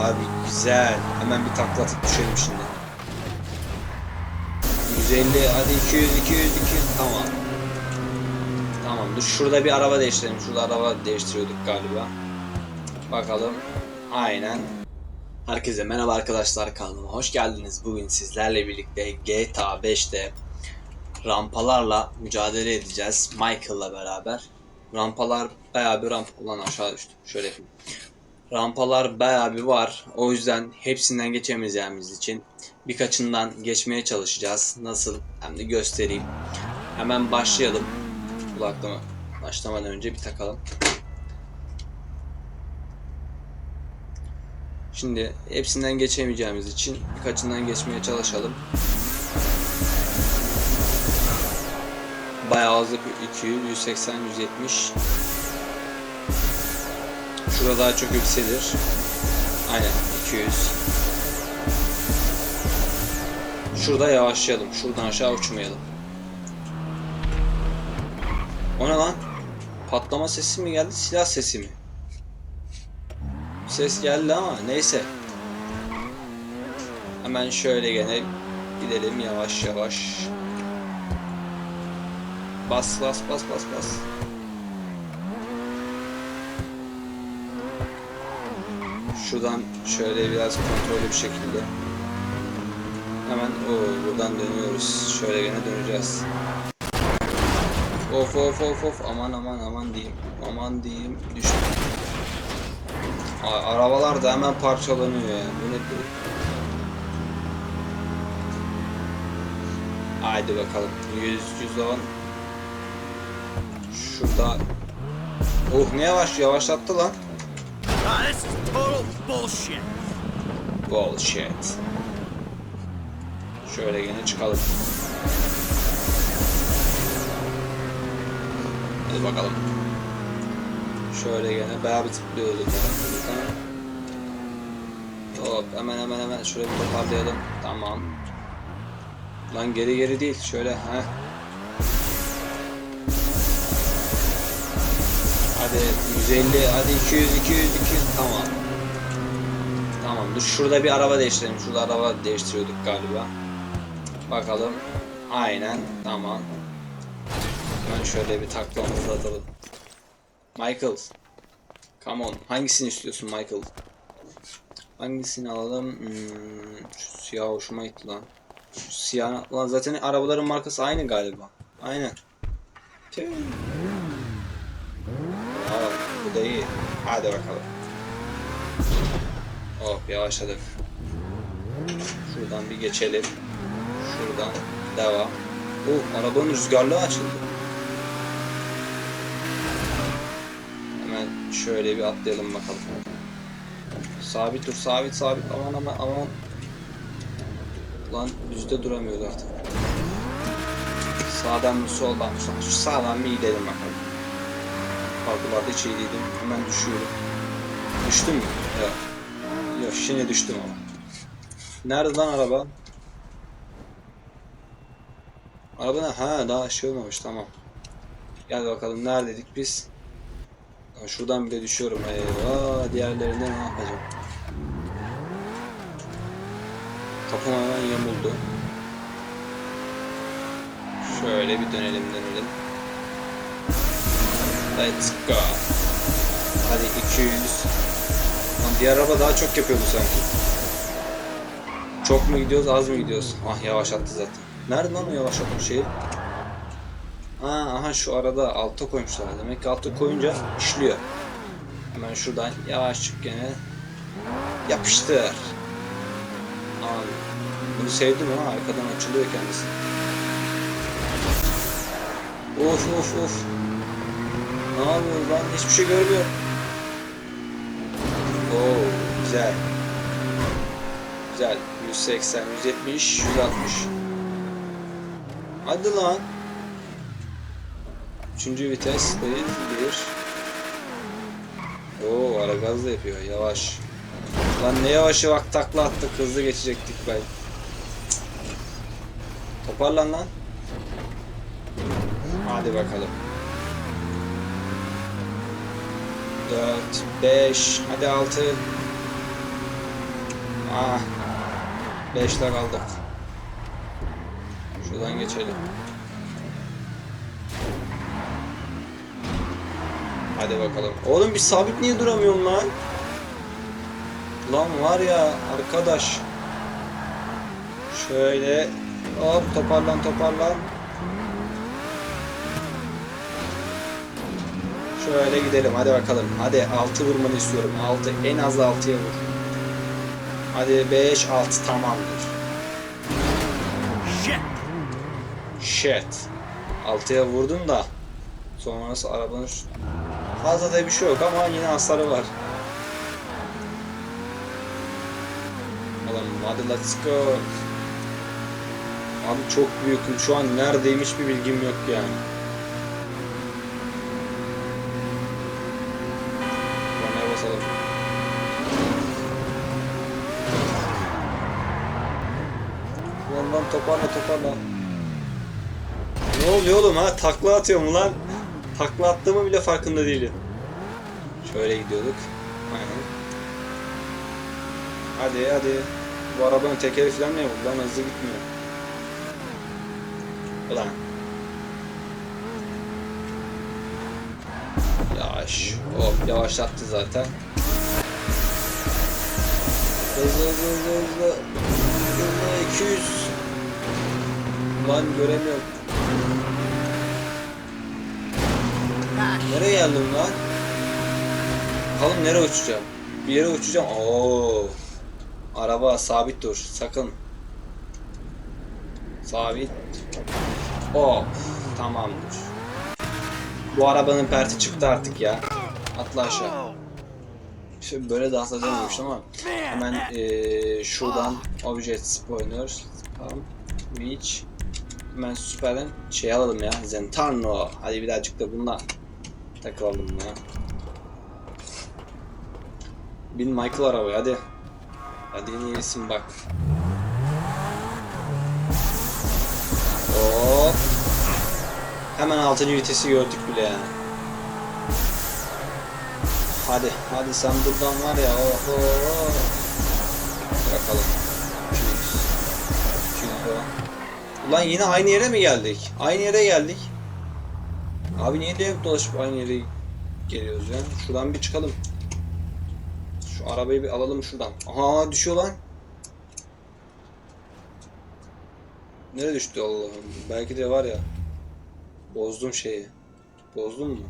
Abi güzel. Hemen bir takla atıp düşelim şimdi. 150 hadi 200 200 200 tamam. Tamam dur şurada bir araba değiştirelim. Şurada araba değiştiriyorduk galiba. Bakalım. Aynen. Herkese merhaba arkadaşlar kanalıma hoş geldiniz. Bugün sizlerle birlikte GTA 5'te rampalarla mücadele edeceğiz. Michael'la beraber. Rampalar bayağı bir ramp... Ulan aşağı düştüm. Şöyle yapayım. Rampalar bayağı bir var. O yüzden hepsinden geçemeyeceğimiz için birkaçından geçmeye çalışacağız. Nasıl hem de göstereyim. Hemen başlayalım. Kulaklığımı başlamadan önce bir takalım. Şimdi hepsinden geçemeyeceğimiz için birkaçından geçmeye çalışalım. Bayağı hızlı 200, 180, 170. Şurada daha çok yükselir. Aynen 200. Şurada yavaşlayalım. Şuradan aşağı uçmayalım. O ne lan? Patlama sesi mi geldi? Silah sesi mi? Ses geldi ama neyse. Hemen şöyle gene gidelim yavaş yavaş. Bas bas bas bas bas. Şuradan şöyle biraz kontrollü bir şekilde. Hemen o buradan dönüyoruz. Şöyle gene döneceğiz. Of of of of aman aman aman diyeyim. Aman diyeyim düştüm. Arabalar da hemen parçalanıyor yani. Bu nedir? Haydi bakalım. 100 110 Şurada Oh ne yavaş yavaşlattı lan. Ah, this is total bullshit. Bullshit. Şöyle gene çıkalım. Hadi bakalım. Şöyle bayağı bir tıklıyoruz. Hop hemen hemen hemen şöyle bir toparlayalım. Tamam. Lan geri geri değil. Şöyle ha. Hadi 150 hadi 200 200 200 tamam. Tamam dur şurada bir araba değiştirelim. Şurada araba değiştiriyorduk galiba. Bakalım. Aynen tamam. Hemen şöyle bir taklamızı atalım. Michael. Come on. Hangisini istiyorsun Michael? Hangisini alalım? Hmm, şu siyah hoşuma gitti lan. Şu siyah lan zaten arabaların markası aynı galiba. Aynen. Tüh. Bu. Hadi bakalım. Hop yavaşladık. Şuradan bir geçelim. Şuradan devam. Oh arabanın rüzgarlığı açıldı. Hemen şöyle bir atlayalım bakalım. Sabit dur sabit sabit aman aman aman. Lan düzde duramıyoruz artık. Sağdan mı soldan mı? Sağdan bir gidelim bakalım. Parkurlarda hiç iyi değildim. Hemen düşüyorum. Düştüm mü? Yok. Yok şimdi düştüm ama. Nerede lan araba? Araba ne? Ha daha şey olmamış tamam. Gel bakalım neredeydik biz? Şuradan bile düşüyorum. Eyvah diğerlerinde ne yapacağım? Kapım hemen yamuldu. Şöyle bir dönelim dönelim. Let's go. Hadi 200. Lan diğer araba daha çok yapıyordu sanki. Çok mu gidiyoruz az mı gidiyoruz? Ah yavaşlattı zaten. Nerede lan o yavaşlatma şeyi? Ha, aha şu arada alta koymuşlar. Demek ki alta koyunca işliyor. Hemen şuradan yavaşçık gene yapıştır. Abi bunu sevdim ha arkadan açılıyor kendisi. Of of of. Ne yapıyoruz lan? Hiçbir şey görmüyorum. Oo güzel. Güzel. 180, 170, 160. Hadi lan. Üçüncü vites değil, bir. Oo ara gaz da yapıyor, yavaş. Lan ne yavaşı bak takla attık, hızlı geçecektik ben. Toparlan lan. Hadi bakalım. 4, 5, hadi 6. Ah. 5'te kaldık. Şuradan geçelim. Hadi bakalım. Oğlum bir sabit niye duramıyorum lan? Lan var ya arkadaş. Şöyle hop toparlan toparlan. Şöyle gidelim hadi bakalım. Hadi 6 vurmanı istiyorum. 6 en az 6'ya vur. Hadi 5 6 tamamdır. Shit! Shit. 6'ya vurdun da sonrası arabanın fazla da bir şey yok ama yine hasarı var. Oğlum hadi let's go. Abi çok büyüküm. Şu an neredeymiş bir bilgim yok yani. Kornaya basalım. Lan lan toparla toparla. Ne oluyor oğlum ha? Takla atıyorum lan. Takla attığımı bile farkında değilim. Şöyle gidiyorduk. Aynen. Hadi hadi. Bu arabanın tekeri falan ne bu? Lan hızlı gitmiyor. Ulan. Yavaş. Hop yavaşlattı zaten. Hızlı hızlı hızlı. Hızlı 200. Lan göremiyorum. Nereye geldim lan? Bakalım nereye uçacağım? Bir yere uçacağım. Oo. Araba sabit dur. Sakın. Sabit. Hop. Tamamdır. Bu arabanın perti çıktı artık ya. Atla aşağı. Şöyle böyle de atlayacakmış ama hemen eee, şuradan Object Spoiler tamam. Reach Hemen süperden şey alalım ya. Zentarno. Hadi birazcık da bununla takılalım ya. Bin Michael arabaya hadi. Hadi en iyisin bak. Hop. Hemen 6. vitesi gördük bile yani Hadi hadi sen buradan var ya oho. Bakalım 200 200 o. Ulan yine aynı yere mi geldik? Aynı yere geldik. Abi niye hep dolaşıp aynı yere geliyoruz ya? Şuradan bir çıkalım. Şu arabayı bir alalım şuradan. Aha düşüyor lan. Nereye düştü Allah'ım? Belki de var ya. Bozdum şeyi. Bozdum mu?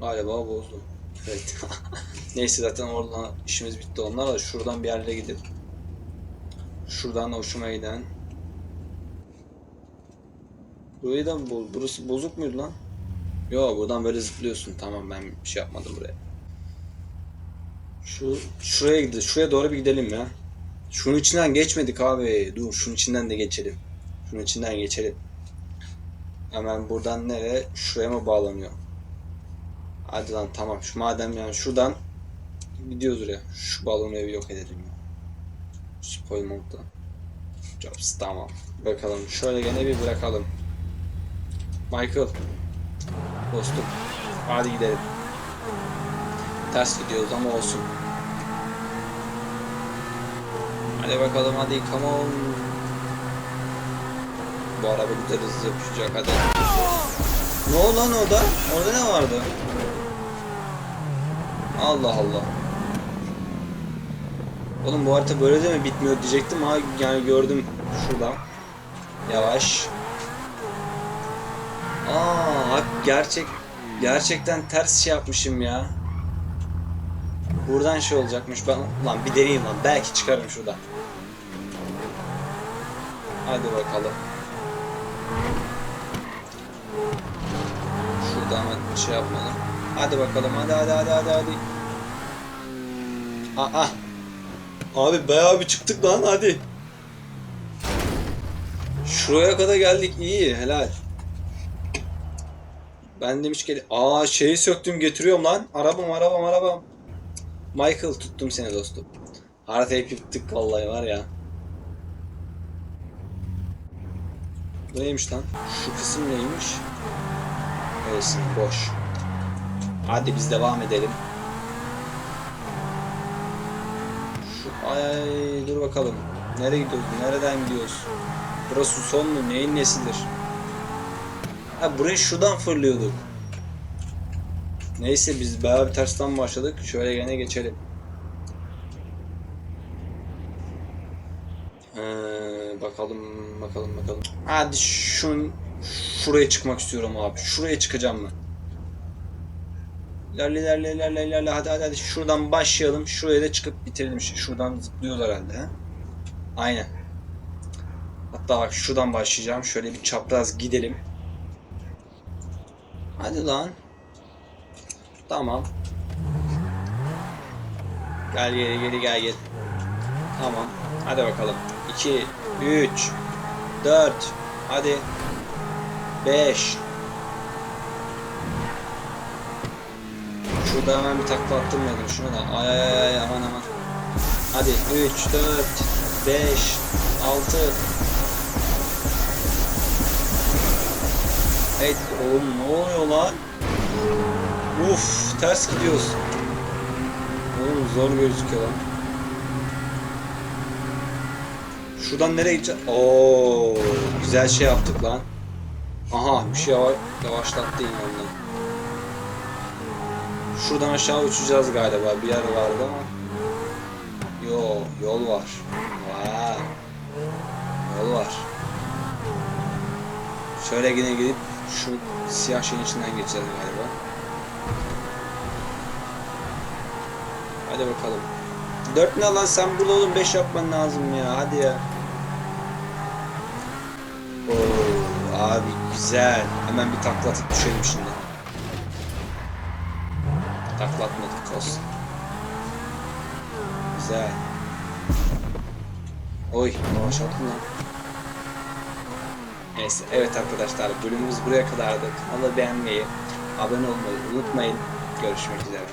Galiba bozdum. Evet. Neyse zaten oradan işimiz bitti onlarla. Şuradan bir yerlere gidelim. Şuradan hoşuma giden. Burayı da bo- burası bozuk muydu lan? Yo buradan böyle zıplıyorsun. Tamam ben bir şey yapmadım buraya. Şu şuraya gidelim. Şuraya doğru bir gidelim ya. Şunun içinden geçmedik abi. Dur şunun içinden de geçelim. Şunun içinden geçelim. Hemen buradan nereye? Şuraya mı bağlanıyor? Hadi lan tamam. Şu madem yani şuradan gidiyoruz oraya. Şu balonu evi yok edelim ya. Spoil modda. Jobs tamam. Bakalım. Şöyle gene bir bırakalım. Michael. Dostum. Hadi gidelim. Ters gidiyoruz ama olsun. Hadi bakalım hadi come on. Bu araba güzel hızlı yapacak hadi. Ne oldu lan orada? Orada ne vardı? Allah Allah. Oğlum bu harita böyle de mi bitmiyor diyecektim ama yani gördüm şurada. Yavaş. Aa, hak gerçek gerçekten ters şey yapmışım ya. Buradan şey olacakmış. Ben lan bir deneyeyim lan. Belki çıkarım şuradan. Hadi bakalım. Şuradan hemen şey yapmadım. Hadi bakalım. Hadi hadi hadi hadi hadi. Aa. Abi bayağı bir çıktık lan hadi. Şuraya kadar geldik iyi helal. Ben demiş ki aa şeyi söktüm getiriyorum lan. Arabam arabam arabam. Michael tuttum seni dostum. Haritayı yıktık vallahi var ya. Bu neymiş lan? Şu kısım neymiş? Olsun boş. Hadi biz devam edelim. Şu Ay, ay dur bakalım. Nereye gidiyoruz? Nereden gidiyoruz? Burası son mu? Neyin nesidir? Ha burayı şuradan fırlıyorduk. Neyse biz bayağı bir tersten başladık. Şöyle gene geçelim. Ee, bakalım bakalım bakalım. Hadi şun şuraya çıkmak istiyorum abi. Şuraya çıkacağım ben. İlerle ilerle ilerle ilerle hadi hadi hadi şuradan başlayalım. Şuraya da çıkıp bitirelim. Şuradan zıplıyoruz herhalde ha. Aynen. Hatta bak şuradan başlayacağım. Şöyle bir çapraz gidelim. Hadi lan. Tamam. Gel geri geri gel gel. Tamam. Hadi bakalım. 2 3 4 Hadi. 5 Şurada hemen bir takla attırmayalım şuna da. Ay ay ay, aman aman. Hadi 3 4 5 6 Evet oğlum ne oluyor lan? Uf ters gidiyoruz. Oğlum zor gözüküyor lan. Şuradan nereye gideceğiz? Oo güzel şey yaptık lan. Aha bir şey yavaş, yavaşlattı yine ondan. Şuradan aşağı uçacağız galiba. Bir yer vardı ama. Yo yol var. Vay. Yol var. Şöyle yine gidip şu siyah şeyin içinden geçeceğiz galiba. Hadi bakalım. 4 ne lan sen burada oğlum 5 yapman lazım ya hadi ya. Oo abi güzel. Hemen bir takla atıp düşelim şimdi. Taklatmadık olsun. Güzel. Oy yavaşlattın lan. Neyse evet arkadaşlar bölümümüz buraya kadardı. Kanalı beğenmeyi, abone olmayı unutmayın. Görüşmek üzere.